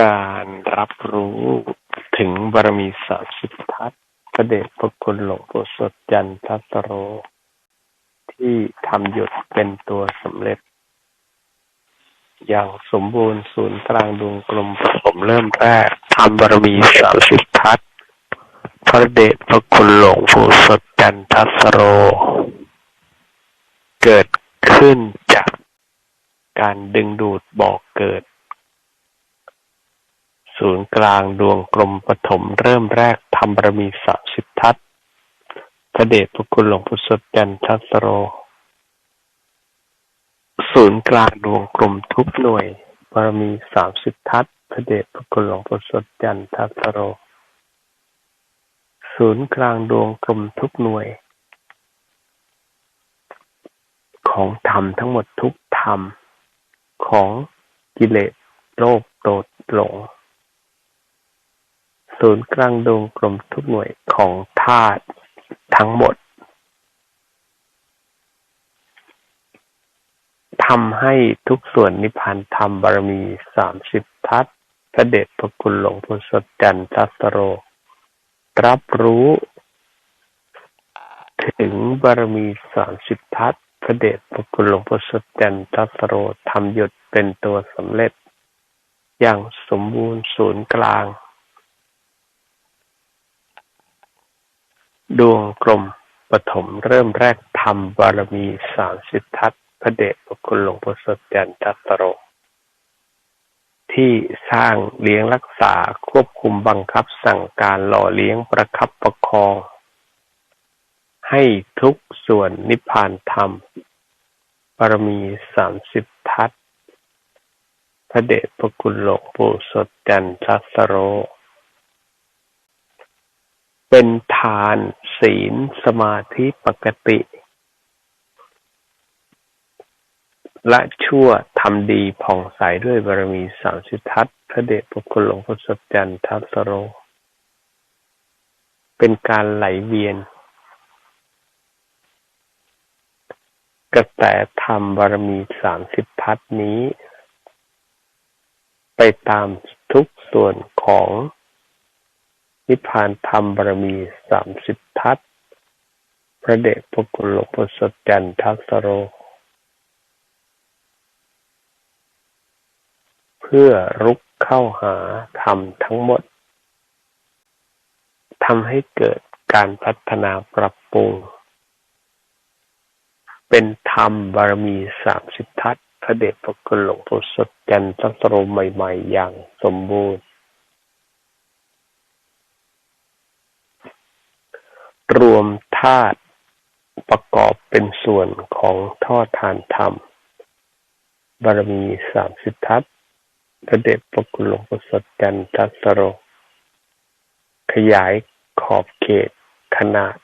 การรับรู้ถึงบารมีสามสิบทัศพระเดชพระคุณหลวงปู่สดจันทัสโร ที่ทำหยุดเป็นตัวสำเร็จ อย่างสมบูรณ์ศูนย์กลางดวงกลมปฐมเริ่มแรกทำบารมีสามสิบทัศพระเดชพระคุณหลวงปู่สดจันทัสโร เกิดขึ้นจากการดึงดูดบอกเกิด ศูนย์กลางดวงกลมปฐมเริ่มแรกทำบารมีสามสิบทัศพระเดชพระคุณหลวงปู่สดจันทัสโร ศูนย์กลางดวงกลมทุกหน่วยบารมีสามสิบทัศพระเดชพระคุณหลวงปู่สดจันทัสโร ศูนย์กลางดวงกลมทุกหน่วย ของธรรมทั้งหมดทุกธรรม ของกิเลสโลภโตดหลง ศูนย์กลางดวงกลมทุกหน่วยของธาตุทั้งหมดทำให้ทุกส่วนนิพพานธรรมบารมีสามสิบทัศน์พระเดชพระคุณหลวงพ่อสดจันทัสโร รับรู้ ถึงบารมีสามสิบทัศน์พระเดชพระคุณหลวงพ่อสดจันทัสโรทำหยุดเป็นตัวสำเร็จ อย่างสมบูรณ์ศูนย์กลาง ดวงกลม ปฐมเริ่มแรกทำบารมีสามสิบทัศพระเดชพระคุณหลวงพ่อสดจันทัสโร ที่สร้างเลี้ยงรักษาควบคุมบังคับสั่งการหล่อเลี้ยงประคับประคอง ให้ทุกส่วนนิพพานธรรมบารมีสามสิบทัศพระเดชพระคุณหลวงปู่สดจันทัสโร เป็นทาน ศีล สมาธิปกติละชั่วทำดีผ่องใสด้วยบารมีสามสิทัศพระเดชพระคุณหลวงพ่อสดจันทัสโร เป็นการไหลเวียน กระแสธรรมบารมีสามสิบทัศนี้ ไปตามทุกส่วนของ นิพพานธรรมบารมีสามสิบทัศพระเดชพระคุณหลวงพ่อสดจันทัสโร เพื่อรุกเข้าหาธรรมทั้งหมดทำให้เกิดการพัฒนาปรับปรุง เป็นธรรมบารมีสามสิบทัศพระเดชพระคุณหลวงพ่อสดจันทัสโรใหม่ ๆ อย่างสมบูรณ์ รวมธาตุประกอบเป็นส่วนของท่อทานธรรม บารมีสามสิบทัศพระเดชพระคุณหลวงพ่อสดจันทัสโร ขยายขอบเขตขนาด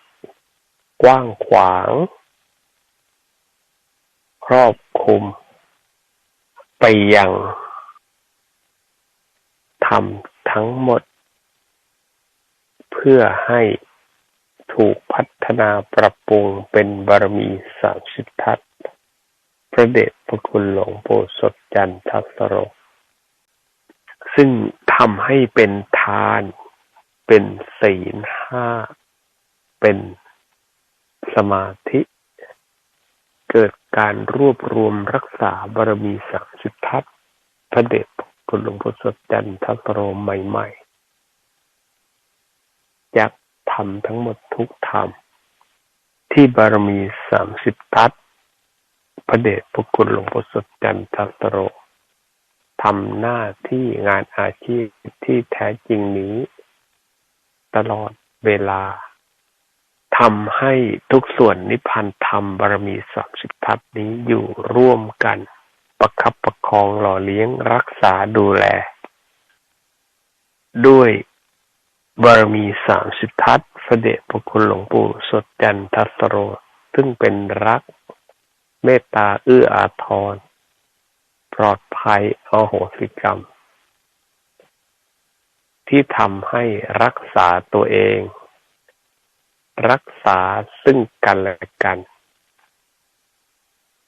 กว้างขวาง ครอบคลุม ไปยังทำทั้งหมด เพื่อให้ ถูกพัฒนาปรับปรุงเป็นบารมีสามสิบทัศพระเดชพระคุณหลวงปู่สดจันทัสโร ซึ่งทำให้เป็นทาน เป็นศีลห้า เป็นสมาธิ เกิดการรวบรวมรักษาบารมีสามสิบทัศพระเดชพระคุณหลวงพ่สดจันทัสโรใหม่ ๆ ธรรมทั้งหมดทุกธรรม ที่บารมีสามสิบทัศพระเดชพระคุณหลวงพ่อสดจันทัสโรทำหน้าที่งานอาชีพที่แท้จริงนี้ ตลอดเวลาทำให้ทุกส่วนนิพพานธรรมบารมีสามสิบทัศนี้อยู่ร่วมกัน ประคับประคองหล่อเลี้ยงรักษาดูแล ด้วย บารมีสามสิบทัศ พระเดชพระคุณหลวงปู่สดจันทัสโร ซึ่งเป็นรัก เมตตาเอื้ออาทร ปลอดภัยอโหสิกรรม ที่ทำให้รักษาตัวเอง รักษาซึ่งกันและกัน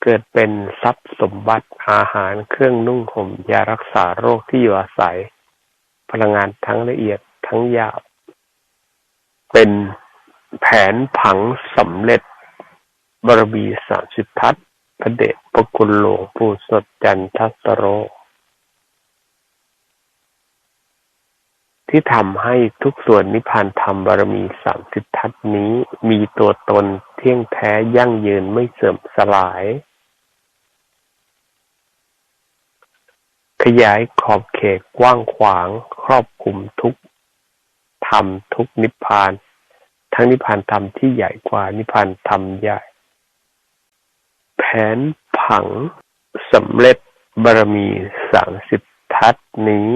เกิดเป็นทรัพย์สมบัติอาหารเครื่องนุ่งห่มยารักษาโรคที่อยู่อาศัย พลังงานทั้งละเอียด ทั้งหยาบ เป็นแผนผังสำเร็จ บารมีสามสิบทัศพระเดชพระคุณหลวงปู่สดจันทัสโร ที่ทำให้ทุกส่วนนิพพานธรรมบารมีสามสิบทัศนี้มีตัวตนเที่ยงแท้ยั่งยืนไม่เสื่อมสลาย ขยายขอบเขตกว้างขวางครอบคลุมทุก รรมทุกนิพพาน ทั้งนิพพานธรรมที่ใหญ่กว่านิพพานธรรมใหญ่ แผนผังสำเร็จบารมีสามสิบทัศนี้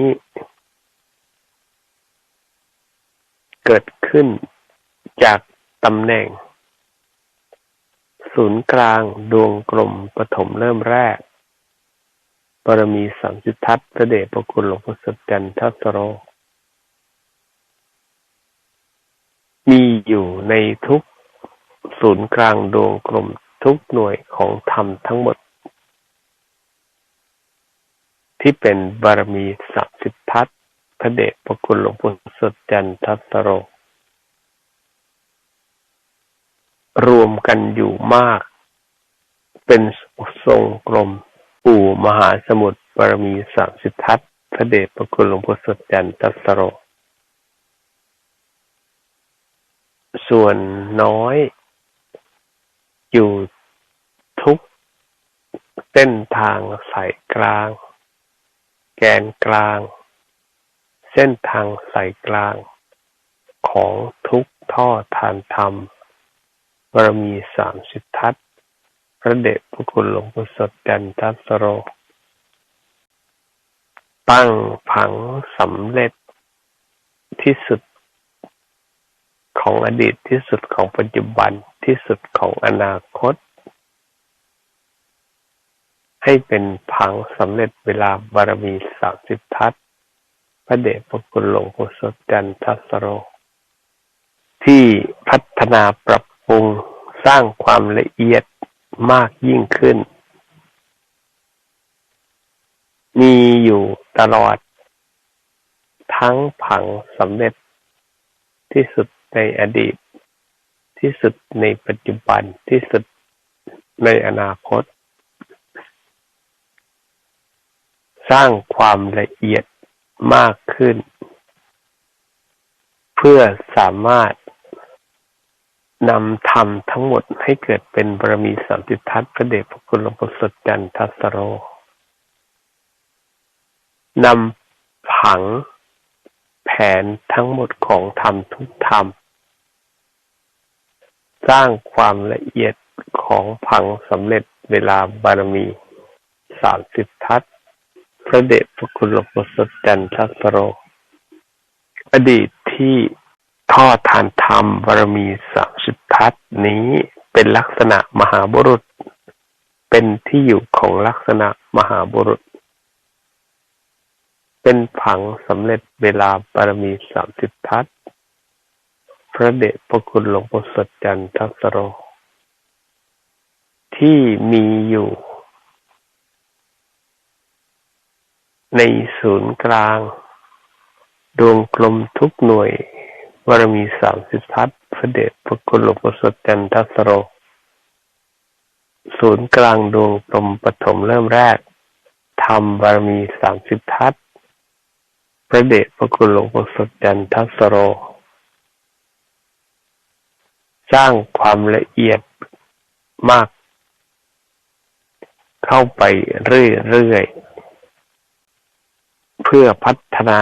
เกิดขึ้นจากตำแหน่ง ศูนย์กลางดวงกลมปฐมเริ่มแรก บารมีสามสิบทัศพระเดชพระคุณหลวงพ่อสดจันทสโร มีอยู่ในทุกศูนย์กลางดวงกลมทุกหน่วยของธรรมทั้งหมด ที่เป็นบารมีสามสิบทัศพระเดชพระคุณหลวงปู่สดจันทัสโร รวมกันอยู่มาก เป็นทรงกลมปู่มหาสมุทรบารมีสามสิบทัศพระเดชพระคุณหลวงพ่อสดจันทัสโร ส่วนน้อย อยู่ทุกเส้นทางสายกลาง แกนกลาง เส้นทางสายกลาง ของทุกท่อทานธรรมบารมีสามสิบทัศพระเดชพระคุณหลวงปู่สดจันทัสโร ตั้งผังสำเร็จที่สุด ของอดีตที่สุดของปัจจุบันที่สุดของอนาคต ให้เป็นผังสำเร็จเวลาบารมีสามสิบทัศพระเดชพระคุณหลวงปู่สดจันทสโร ที่พัฒนาปรับปรุงสร้างความละเอียดมากยิ่งขึ้น มีอยู่ตลอด ทั้งผังสำเร็จที่สุด ในอดีต ที่สุดในปัจจุบันที่สุดในอนาคต สร้างความละเอียดมากขึ้น เพื่อสามารถนำธรรมทั้งหมดให้เกิดเป็นบารมีสามสิบทัศพระเดชพระคุณหลวงพ่อสดจันทัสโรนำผัง นทั้งหมดของธรรมทุกธรรม สร้างความละเอียดของผังสำเร็จเวลาบารมีสามสิบทัศพระเดชพระคุณหลวงพ่อสดจันทสโร อดีตที่ทอดทานธรรมบารมีสามสิบทัศนี้เป็นลักษณะมหาบุรุษ เป็นที่อยู่ของลักษณะมหาบุรุษ เป็นผังสำเร็จเวลาบารมีสามสิบทัศพระเดชพระคุณหลวงปู่สดจันทัสโร ที่มีอยู่ ในศูนย์กลาง ดวงกลมทุกหน่วยบารมีสามสิบทัศพระเดชพระคุณหลวงพ่สดจันทัสโร ศูนย์กลางดวงกลมปฐมเริ่มแรกทำบารมีสามสิบทัศ พระเดชพระคุณหลวงพ่อสดจันทสโร สร้างความละเอียดมาก เข้าไปเรื่อยๆ เพื่อพัฒนา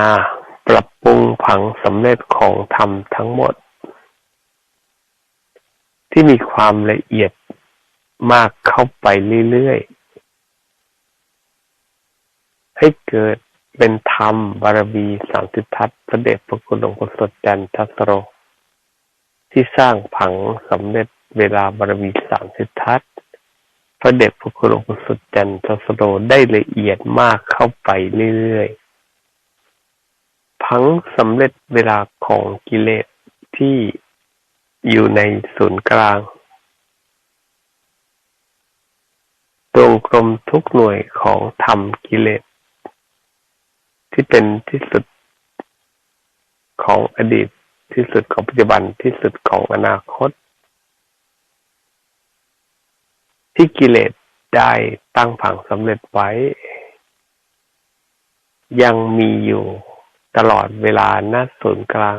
ปรับปรุงผังสำเร็จของธรรมทั้งหมด ที่มีความละเอียดมากเข้าไปเรื่อยๆ ให้เกิด เป็นธรรมบารมีสามสิบทัศพระเดชพระคุณหลวงพ่อสดจันทสโร ที่สร้างผังสำเร็จเวลาบารมีสามสิบทัศพระเดชพระคุณหลวงพ่อสดจันทสโรได้ละเอียดมากเข้าไปเรื่อยๆพังสำเร็จเวลาของกิเลสที่อยู่ในศูนย์กลางตรงกลมทุกหน่วยของธรรมกิเลส ที่เป็นที่สุดของอดีตที่สุดของปัจจุบันที่สุดของอนาคต ที่กิเลสได้ตั้งผังสำเร็จไว้ ยังมีอยู่ตลอดเวลาณศูนย์กลาง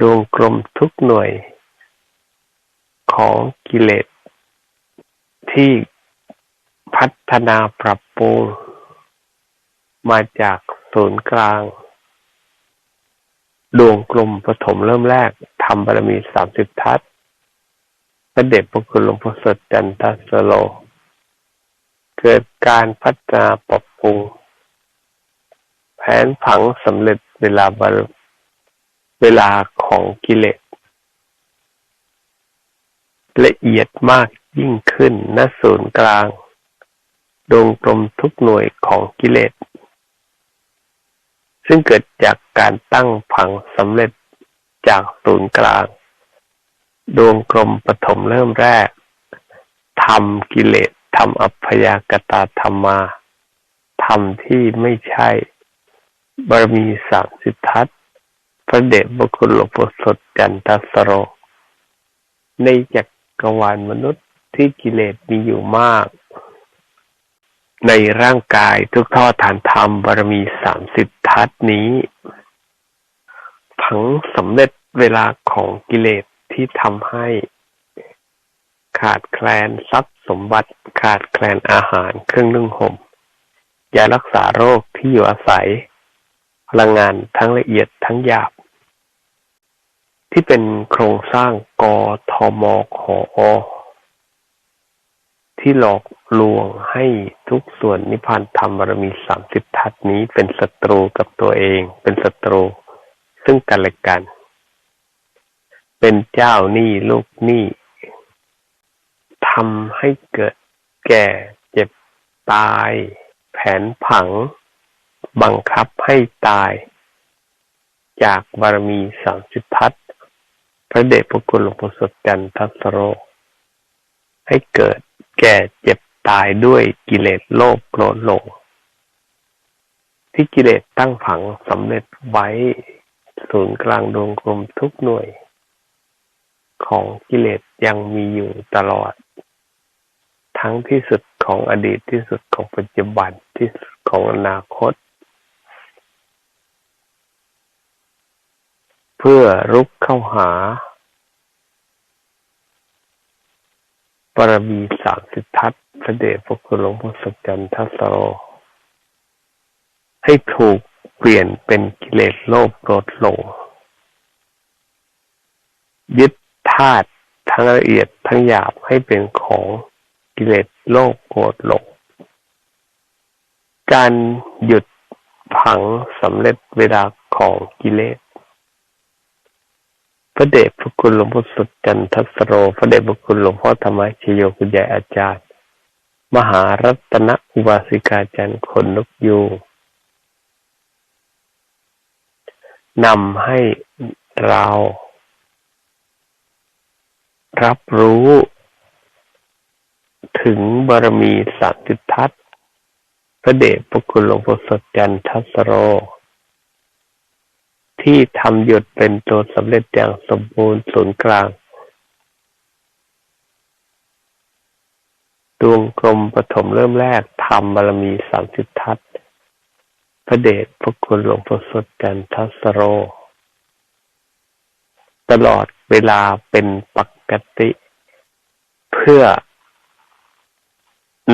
ดวงกลมทุกหน่วย ของกิเลสที่พัฒนาปรับปรุง มาจากศูนย์กลาง ดวงกลมปฐมเริ่มแรกทำบารมีสามสิบทัศพระเดชพระคุณหลวงพ่อสดจันทสโล เกิดการพัฒนาปรับปรุง แผนผังสำเร็จเวลาเวลาของกิเลสละเอียดมากยิ่งขึ้นณศูนย์กลาง ดวงกลมทุกหน่วยของกิเลส ซึ่งเกิดจากการตั้งผังสำเร็จจากศูนย์กลาง ดวงกลมปฐมเริ่มแรกทำกิเลสทำอัพยากตาธรรมาทำที่ไม่ใช่ บารมีสามสิทธัตพระเดชพระคุณหลวงพ่อสดจันทสโร ในจักรวาลมนุษย์ที่กิเลสมีอยู่มาก ในร่างกายทุกท่อฐานธรรมบารมีสามสิบทัศนี้ ผังสำเร็จเวลาของกิเลสที่ทำให้ ขาดแคลนทรัพย์สมบัติขาดแคลนอาหารเครื่องนึ่งห่มยารักษาโรคที่อยู่อาศัย พลังงานทั้งละเอียดทั้งหยาบ ที่เป็นโครงสร้างกทมขอที่หลอก ลวงให้ทุกส่วนนิพพานธรรมบารมีสามสิบทัศนี้เป็นศัตรูกับตัวเอง เป็นศัตรู ซึ่งกันและกัน เป็นเจ้าหนี้ลูกหนี้ทำให้เกิดแก่เจ็บตาย แผนผัง บังคับให้ตาย จากบารมีสามสิบทัศพระเดชพระคุณหลวงพ่อสดจันทัสโรให้เกิดแก่เจ็บ ตายด้วยกิเลสโลภโกรธหลง ที่กิเลสตั้งผังสำเร็จไว้ศูนย์กลางดวงกลมทุกหน่วย ของกิเลสยังมีอยู่ตลอด ทั้งที่สุดของอดีตที่สุดของปัจจุบันที่สุดของอนาคต เพื่อรุกเข้าหา ปรมีสามสิทธัตพระเดชพระคุณหลวงพ่อสุจันทัสโร ให้ถูกเปลี่ยนเป็นกิเลสโลภโกรธหลง ยึดธาตุทั้งละเอียดทั้งหยาบให้เป็นของกิเลสโลภโกรธหลง การหยุดผังสำเร็จเวลาของกิเลส พระเดชพระคุณหลวงพ่อสุดจันทสโร พระเดชพระคุณหลวงพ่อธรรมชโยคุณยายอาจารย์ มหารัตนอุบาสิกาจันทร์คนนกยูนำให้เรา รับรู้ ถึงบารมีสัตติทัศพระเดชพระคุณหลวงพ่อสดจันทสโร ที่ทำหยุดเป็นตัวสำเร็จอย่างสมบูรณ์ศูนย์กลาง ดวงกลมปฐมเริ่มแรกทำบารมีสามสิบทัศพระเดชพระคุณหลวงพ่อสดกันทัสโร ตลอดเวลาเป็นปกติ เพื่อ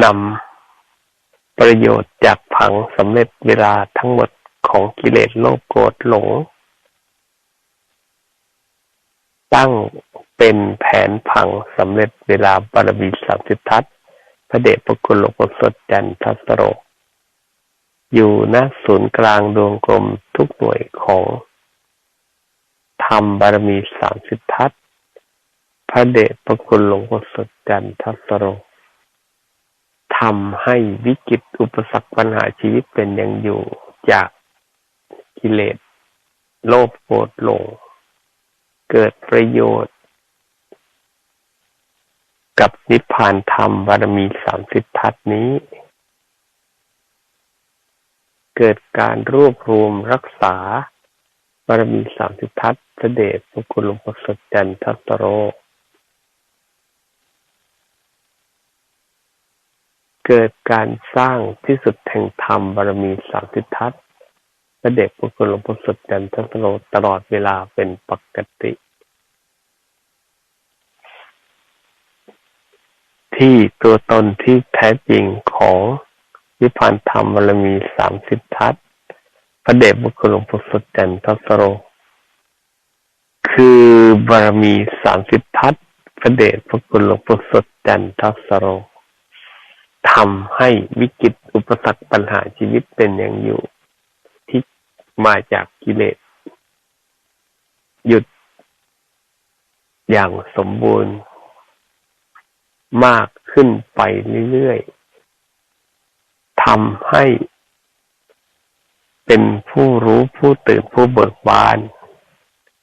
นำประโยชน์จากผังสำเร็จเวลาทั้งหมดของกิเลสโลภโกรธหลง ตั้งเป็นแผนผังสำเร็จเวลาบารมีสามสิบทัศพระเดชพระคุณหลวงพ่อสดจันทัสโร อยู่ณศูนย์กลางดวงกลมทุกหน่วยของธรรมบารมีสามสิบทัศพระเดชพระคุณหลวงพ่อสดจันทัสโรทำให้วิกฤตอุปสรรคปัญหาชีวิตเป็นยังอยู่จากกิเลสโลภโกรธหลง เกิดประโยชน์ กับนิพพานธรรมบารมีสามสิบทัศนี้ เกิดการรวบรวมรักษาบารมีสามสิบทัศน์พระเดชพระคุณหลวงพ่อสดจันทัตโร เกิดการสร้างที่สุดแห่งธรรมบารมีสามสิบทัศน์ พระเดชพระคุณหลวงพ่อสดจันทัตโรตลอดเวลาเป็นปกติ ที่ตัวตนที่แท้จริงของนิพพานธรรมบารมีสามสิบทัศพระเดชพระคุณหลวงพ่อสดจันทัตโร คือบารมีสามสิบทัศพระเดชพระคุณหลวงพ่อสดจันทัสโรทำให้วิกฤตอุปสรรคปัญหาชีวิตเป็นอย่างอยู่ มาจากกิเลส หยุดอย่างสมบูรณ์ มากขึ้นไปเรื่อยๆทำให้เป็นผู้รู้ผู้ตื่นผู้เบิกบาน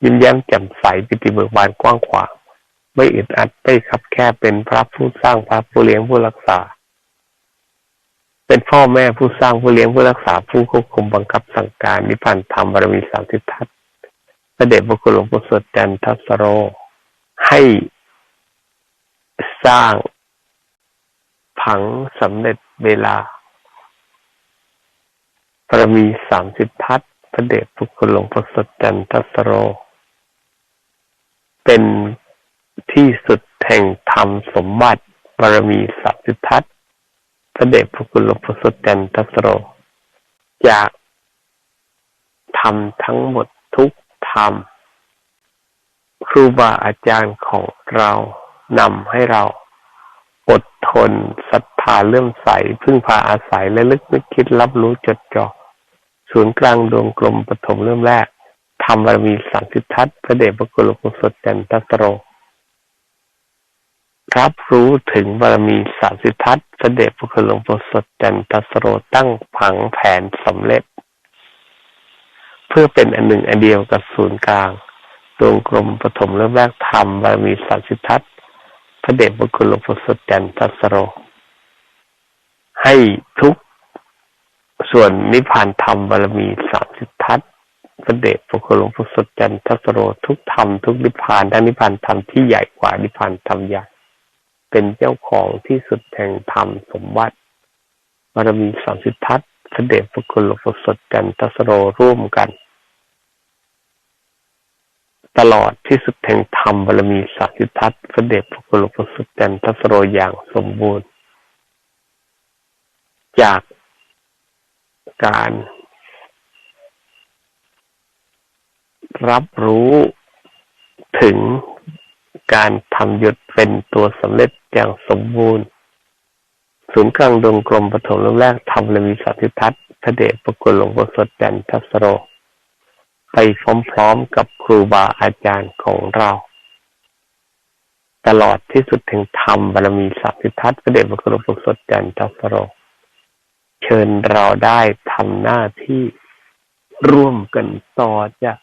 ยิ้มแย้มแจ่มใสปิติเบิกบานกว้างขวางไม่อึดอัดไม่ขับแค่เป็นพระผู้สร้างพระผู้เลี้ยงผู้รักษา เป็นพ่อแม่ผู้สร้างผู้เลี้ยงผู้รักษาผู้ควบคุมบังคับสั่งการนิพพานธรรมบารมีสามสิบทัศน์พระเดชพระคุณหลวงปู่สดจันทัสโร ให้สร้างผังสำเร็จเวลาบารมีสามสิบทัศน์พระเดชพระคุณหลวงพ่อสดจันทัสโร เป็นที่สุดแห่งธรรมสมบัติบารมีสามสิบทัศน์ พระเดชพระคุณหลวงพ่อสดจันทัสโรจากทำทั้งหมดทุกธรรมครูบาอาจารย์ของเรานำให้เราอดทนศรัทธาเลื่อมใส พึ่งพาอาศัยและลึกนึกคิดรับรู้จดจ่อศูนย์กลางดวงกลมปฐมเริ่มแรกทำบารมีสังคิทัศพระเดชพระคุณหลวงปู่สดจันทัสโร รับรู้ถึงบารมีสามสิทัศน์พระเดชพระคุณหลวงปู่สดจันทสโรตั้งผังแผนสำเร็จ เพื่อเป็นอันหนึ่งอันเดียวกับศูนย์กลางดวงกลมปฐมเริ่มแรกทำบารมีสามสิทัศน์พระเดชพระคุณหลวงปู่สดจันทสโร ให้ทุกส่วนนิพพานธรรมบารมีสามสิทัศพระเดชพระคุณหลวงพ่สดจันทสโร ทุกธรรมทุกนิพพานทั้งนิพพานธรรมที่ใหญ่กว่านิพพานธรรมใหญ่ เป็นเจ้าของที่สุดแห่งธรรมสมบัติบารมีสามสิบทัศพระเดชพระคุณหลวงพ่อสดจันทัสโรร่วมกัน ตลอดที่สุดแห่งธรรมบารมีสามสิบทัศพระเดชพระคุณหลวงพ่อสดจันทัสโรอย่างสมบูรณ์ จากการรับรู้ถึงการทำหยุด เป็นตัวสำเร็จอย่างสมบูรณ์ ศูนย์กลางดวงกลมปฐมเริ่มแรกทำเลยมีสัติทัศน์พระเดชพระคุณหลวงพ่อสดจันทัสโร ไปพร้อมๆกับครูบาอาจารย์ของเรา ตลอดที่สุดถึงธรรมบารมีสัติทัศน์พระเดชพระคุณหลวงพ่อสดจันทัสโร เชิญเราได้ทำหน้าที่ร่วมกันต่อจาก